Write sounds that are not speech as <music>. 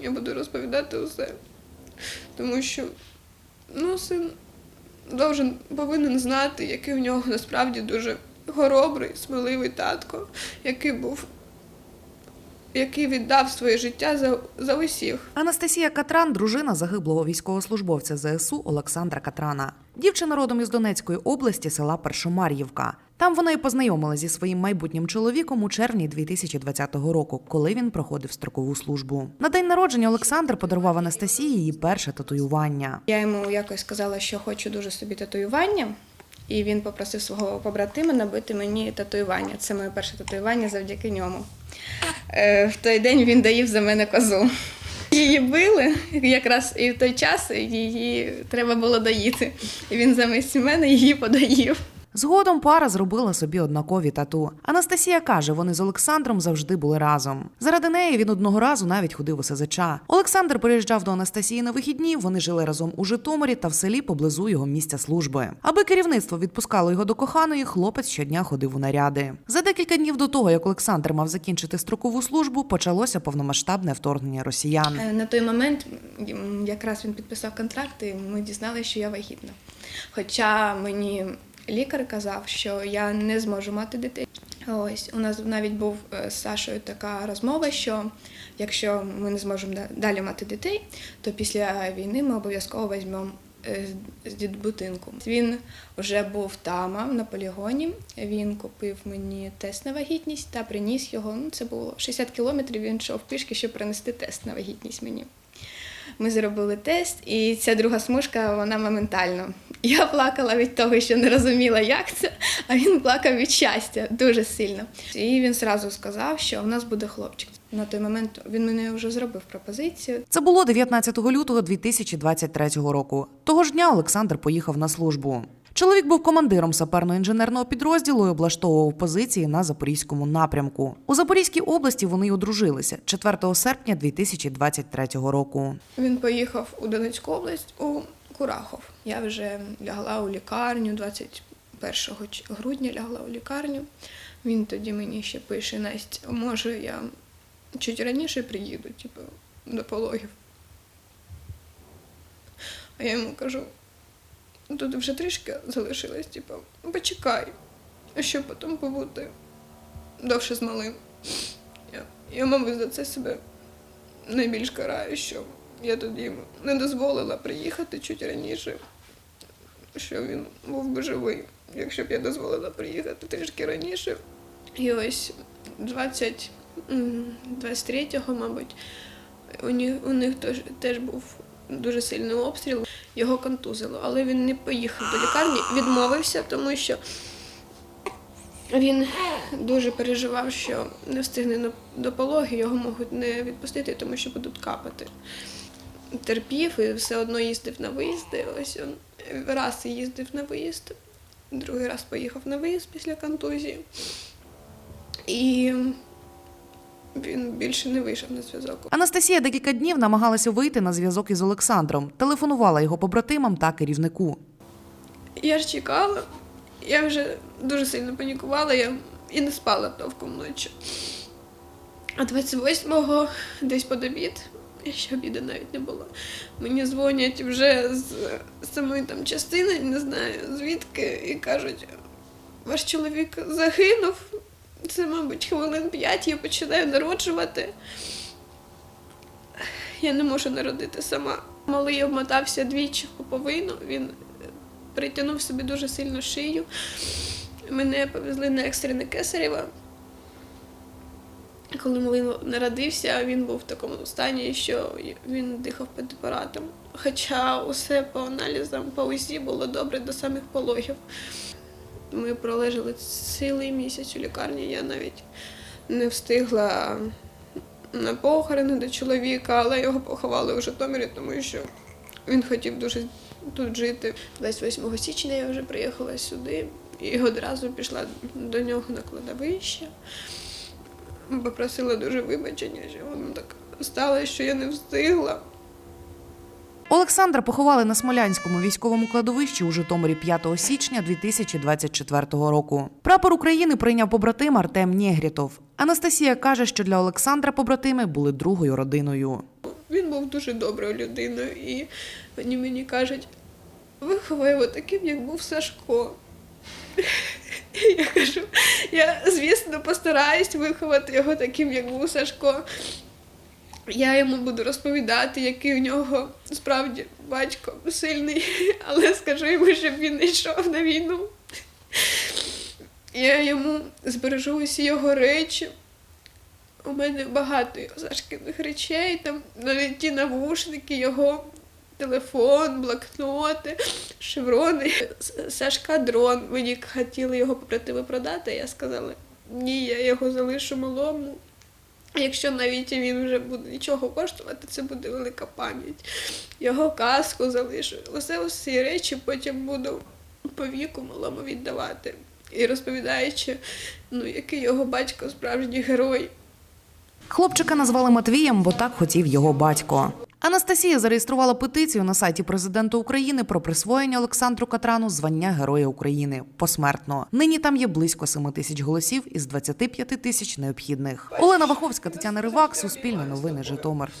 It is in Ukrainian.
Я буду розповідати усе. Тому що ну, син должен, повинен знати, який в нього насправді дуже хоробрий, сміливий татко, який був, який віддав своє життя за, за усіх. Анастасія Катран, дружина загиблого військовослужбовця ЗСУ Олександра Катрана. Дівчина родом із Донецької області, села Першомар'ївка. Там вона і познайомила зі своїм майбутнім чоловіком у червні 2020 року, коли він проходив строкову службу. На день народження Олександр подарував Анастасії її перше татуювання. Я йому якось сказала, що хочу дуже собі татуювання. І він попросив свого побратима набити мені татуювання. Це моє перше татуювання завдяки ньому. Е, в той день він доїв за мене козу. Її били якраз і в той час її треба було доїти. І він замість мене її подоїв. Згодом пара зробила собі однакові тату. Анастасія каже, вони з Олександром завжди були разом. Заради неї він одного разу навіть ходив у СЗЧ. Олександр приїжджав до Анастасії на вихідні. Вони жили разом у Житомирі та в селі поблизу його місця служби. Аби керівництво відпускало його до коханої, хлопець щодня ходив у наряди. За декілька днів до того, як Олександр мав закінчити строкову службу, почалося повномасштабне вторгнення росіян. Е, На той момент якраз він підписав контракт, і ми дізналися, що я вагітна. Хоча мені лікар казав, що я не зможу мати дітей. Ось у нас навіть був е, з Сашою така розмова, що якщо ми не зможемо далі мати дітей, то після війни ми обов'язково візьмемо е, з дитбудинку. Він вже був там на полігоні. Він купив мені тест на вагітність та приніс його. Ну, це було 60 кілометрів. Він йшов пішки, щоб принести тест на вагітність мені. Ми зробили тест, і ця друга смужка вона моментально. Я плакала від того, що не розуміла, як це, а він плакав від щастя дуже сильно. І він зразу сказав, що в нас буде хлопчик. На той момент він мені вже зробив пропозицію. Це було 19 лютого 2023 року. Того ж дня Олександр поїхав на службу. Чоловік був командиром саперно-інженерного підрозділу і облаштовував позиції на запорізькому напрямку. У Запорізькій області вони й одружилися 4 серпня 2023 року. Він поїхав у Донецьку область у Курахов. Я вже лягла у лікарню 21 грудня лягла у лікарню. Він тоді мені ще пише, Настя, може я чуть раніше приїду, типу, до пологів. А я йому кажу, тут вже трішки залишилось, типу, почекай, щоб потім побути довше з малим. Я, я, мабуть, за це себе найбільш караю, що я тоді не дозволила приїхати чуть раніше, що він був би живий, якщо б я дозволила приїхати трішки раніше. І ось 20, 23-го, мабуть, у них, у них теж, теж був дуже сильний обстріл. Його контузило, але він не поїхав до лікарні, відмовився, тому що він дуже переживав, що не встигне до пологи, його можуть не відпустити, тому що будуть капати. Терпів і все одно їздив на виїзди. Ось він раз їздив на виїзд, другий раз поїхав на виїзд після контузії. І він більше не вийшов на зв'язок. Анастасія декілька днів намагалася вийти на зв'язок із Олександром, телефонувала його побратимам та керівнику. Я ж чекала, я вже дуже сильно панікувала, я і не спала толком ночі. А 28-го десь під обід, я ще обіду навіть не було. Мені дзвонять вже з самої там частини, не знаю звідки, і кажуть, ваш чоловік загинув. Це, мабуть, хвилин п'ять, я починаю народжувати. Я не можу народити сама. Малий обмотався двічі в пуповину, він притягнув собі дуже сильно шию. Мене повезли на екстрене кесарево. Коли малий народився, він був в такому стані, що він дихав під апаратом. Хоча усе по аналізам, по УЗІ було добре до самих пологів. Ми пролежали цілий місяць у лікарні. Я навіть не встигла на похорони до чоловіка, але його поховали у Житомирі, тому що він хотів дуже тут жити. 28 січня я вже приїхала сюди і одразу пішла до нього на кладовище. Попросила дуже вибачення, що воно так сталося, що я не встигла. Олександра поховали на Смолянському військовому кладовищі у Житомирі 5 січня 2024 року. Прапор України прийняв побратим Артем Нєгрітов. Анастасія каже, що для Олександра побратими були другою родиною. Він був дуже доброю людиною, і вони мені кажуть, виховай його таким, як був Сашко. <laughs> Я кажу, я, звісно, постараюсь виховати його таким, як був Сашко. Я йому буду розповідати, який у нього справді батько сильний, <laughs> але скажу йому, щоб він не йшов на війну. Я йому збережу усі його речі. У мене багато його Сашкиних речей, там навіть ті навушники, його телефон, блокноти, шеврони. Сашка дрон. Мені хотіли його побратими продати, я сказала, ні, я його залишу малому. Якщо навіть він вже буде нічого коштувати, це буде велика пам'ять. Його каску залишу. Усе усі речі потім буду по віку малому віддавати. І розповідаючи, ну, який його батько справжній герой. Хлопчика назвали Матвієм, бо так хотів його батько. Анастасія зареєструвала петицію на сайті президента України про присвоєння Олександру Катрану звання Героя України посмертно. Нині там є близько 7 тисяч голосів із 25 тисяч необхідних. Олена Ваховська, Тетяна Ривак, Суспільне новини, Житомир.